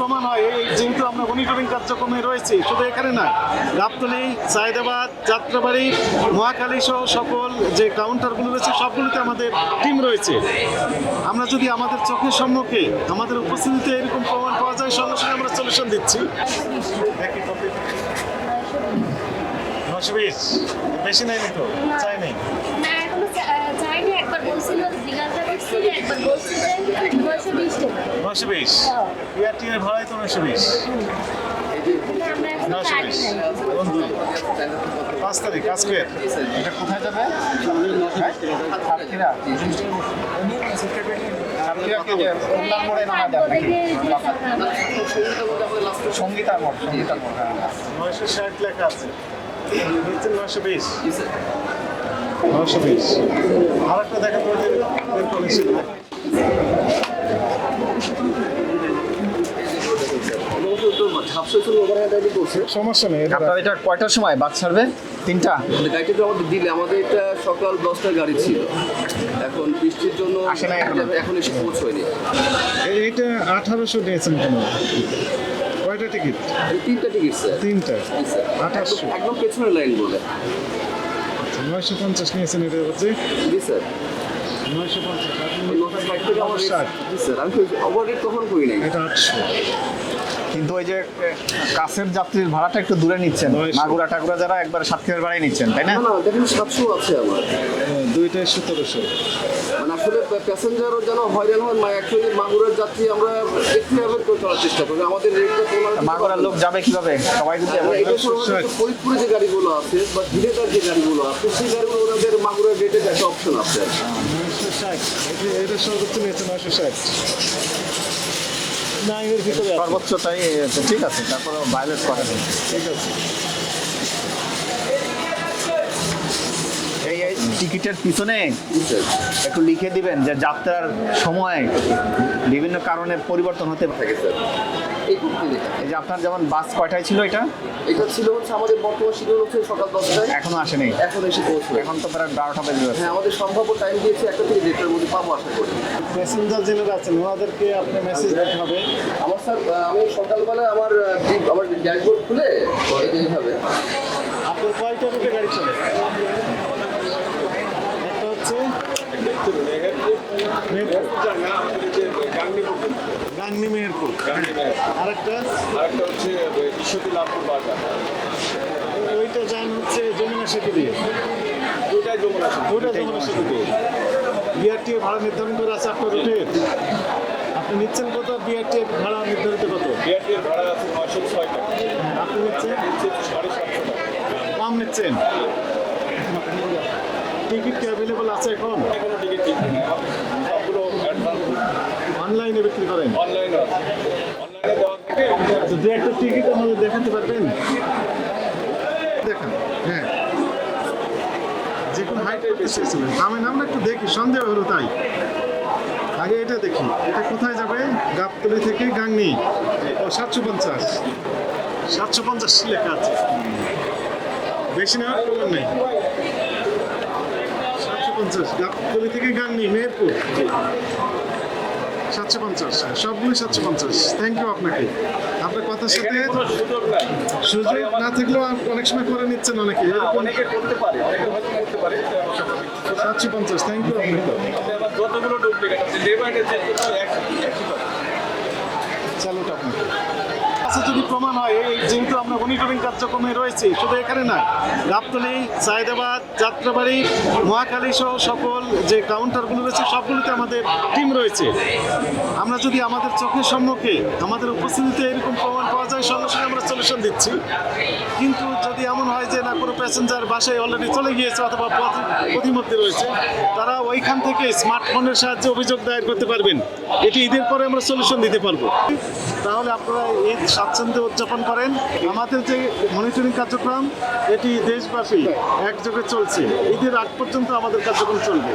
প্রমাণ হয়। এই যেহেতু আমরা মনিটরিং কার্যক্রমে রয়েছি, শুধু এখানে নয় গাবতলি সায়দাবাদ, যাত্রাবাড়ি, মহাখালী সহ সকল যে কাউন্টারগুলো রয়েছে, সবগুলোতে আমাদের টিম রয়েছে। আমরা যদি আমাদের চোখের সম্মুখে আমাদের উপস্থিতিতে এরকম প্রমাণ পাওয়া যায়, সঙ্গে সঙ্গে আমরা সলিউশন দিচ্ছি। বিশ নেয়নি তো? চাই নেই? একবার বলছিল একবার বিশ টাকা। নশো বিশ। বিআরটিএর ভাড়াই তো নশো বিশ। নশো বিশ। এবং দুই পাঁচ তারিখ আজকে এটা কোথায় যাবে? সঙ্গীতার মোড় সঙ্গীতার হ্যাঁ নয়শো ষাট লেখা আছে। নয়শো বিশ। নয়শো বিশ। আর একটা দেখা বের করেছিল সমস্যা নেই এটা আপনার এটা কয়টার সময় বাস ছাড়বে? তিনটা? গাড়িটা তো আমাদের দিলে আমাদের এটা সকাল দশটার গাড়ি ছিল। এখন বৃষ্টির জন্য আসে নাই এখনও? এসে পৌঁছয়নি। এই- এইটা আঠারোশো নিয়েছেন কেন? কয়টা টিকিট? তিনটা টিকিট স্যার। তিনটা। আঠাশশো একদম- একদম পেছনের লাইন বলে। নয়শো পঞ্চাশ নিয়েছেন এটা হচ্ছে? জি স্যার। নয়শো পঞ্চাশ ওই নটার থেকে আমার ষাট। জি স্যার আমি ওভার রেট কখন করি নাই। এটা আটশো কিন্তু ওই যে কাছের যাত্রীর ভাড়াটা একটু দূরে নিচ্ছেন। মাগুরা টাগুরা যারা একবার সাতক্ষীরার বাড়াই নিচ্ছেন তাই না? না না দেখেন সাতশো আছে আমার। দুইটাই সতেরোশো। মানে আসলে প্যাসেঞ্জারও যেন হয়রান হয় অ্যাকচুয়ালি মাগুরার যাত্রী আমরা একটু অ্যাভয়েড করে চলার চেষ্টা করি। আমাদের রেটটা তোলার মাগুরার লোক যাবে কীভাবে? সবাই যদি এটা সম্ভবত ফরিদপুরে যে গাড়িগুলো আছে বা ধীরেদার যে গাড়িগুলো আছে সেই গাড়িগুলো ওনাদের মাগুরার রেটের একটা অপশন আছে। এটা এটা সর্বোচ্চ নিয়েছে নয়শো ষাট। না এর ভিতরে সর্বোচ্চ তাই ঠিক আছে তারপরে ভায়োলেট করা। ঠিক আছে টিকিটের পিছনে একটু লিখে দিবেন যে যাত্রার সময় বিভিন্ন কারণে পরিবর্তন হতে পারে। থাকে স্যার। এই করতে লেখা এই যে আপনার যেমন বাস কয়টায় ছিল এটা? এটা ছিল হচ্ছে আমাদের বর্তমান শিডিউল হচ্ছে সকাল দশটায়। এখনও আসেনি? এখন এসে পৌঁছবে। এখন তো প্রায় বারোটা বেজে যাচ্ছে। হ্যাঁ আমাদের সম্ভাব্য টাইম দিয়েছে একটা থেকে দেড়টার মধ্যে পাবো আশা করি। প্যাসেঞ্জার যারা আছেন ওনাদেরকে আপনি মেসেজ দিতে হবে। আমার স্যার আমি সকালবেলা আমার আমার ড্যাশবোর্ড খুলে এইভাবে। আপনার কয়টা রুটে গাড়ি চলে একটা হচ্ছে গাংনি মেহেরপুর আরেকটা? আরেকটা হচ্ছে ঈশ্বরী লাভপুর বাজার। ওইটা যান হচ্ছে যমুনা সেতু দিয়ে। দুটাই যমুনা সেতু। ওইটা যমুনা সেতু দিয়ে। বিআরটি ভাড়া নির্ধারণ করে আছে আপনার রুটের আপনি নিচ্ছেন কত? বিআরটি ভাড়া নির্ধারিত কত? বিআরটি ভাড়া আছে নয়শো ছয় টাকা। আপনি নিচ্ছেন? সাড়ে সাতশো টাকা। কম নিচ্ছেন? টিকিট কি অ্যাভেলেবল আছে এখন? কোনো টিকিট ঠিক নেই সবগুলো অ্যাডভান্স অনলাইনে বিক্রি করেন? অনলাইনে দু একটা টিকিট আমাদের দেখাতে পারবেন? দেখান হ্যাঁ। যে কোনো হাইটের বেশি ছিল আমি নামটা একটু দেখি সন্দেহ হলো তাই। আগে এটা দেখি। এটা কোথায় যাবে? গাবতলি থেকে গাংনি। ও সাতশো পঞ্চাশ। সাতশো পঞ্চাশ লেখা আছে। বেশি নেওয়ার প্রয়োজন নেই। সাতশো পঞ্চাশ। গাবতলি থেকে গাংনি মেহেরপুর। সাতশো পঞ্চাশ। সবগুলো সাতশো পঞ্চাশ। থ্যাংক ইউ আপনাকে। আপনার কথার সাথে সুযোগ না থাকলেও অনেক সময় করে নিচ্ছেন অনেকে। না। সাতশো পঞ্চাশ। থ্যাংক ইউ আপনাকে। হয় চালুটা আপনাকে যদি প্রমাণ হয়, এই যেহেতু আমরা মনিটরিং কার্যক্রমে রয়েছি, শুধু এখানে নয় গাবতলি সায়দাবাদ, যাত্রাবাড়ি, মহাখালী সহ সকল যে কাউন্টারগুলো রয়েছে, সবগুলোতে আমাদের টিম রয়েছে। আমরা যদি আমাদের চোখের সম্মুখে আমাদের উপস্থিতিতে এরকম প্রমাণ পাওয়া যায় সঙ্গে সঙ্গে আমরা সলিউশন দিচ্ছি। কিন্তু যদি এমন হয় যে, না, কোনো প্যাসেঞ্জার বাসায় অলরেডি চলে গিয়েছে অথবা পথ- পথিমধ্যে রয়েছে, তারা ওইখান থেকে স্মার্টফোনের সাহায্যে অভিযোগ দায়ের করতে পারবেন। এটি ঈদের পরে আমরা সলিউশন দিতে পারব। তাহলে আপনারা ঈদ স্বাচ্ছন্দ্যে উদযাপন করেন। আমাদের যে মনিটরিং কার্যক্রম, এটি দেশবাসী একযোগে চলছে। ঈদের আগ পর্যন্ত আমাদের কার্যক্রম চলবে।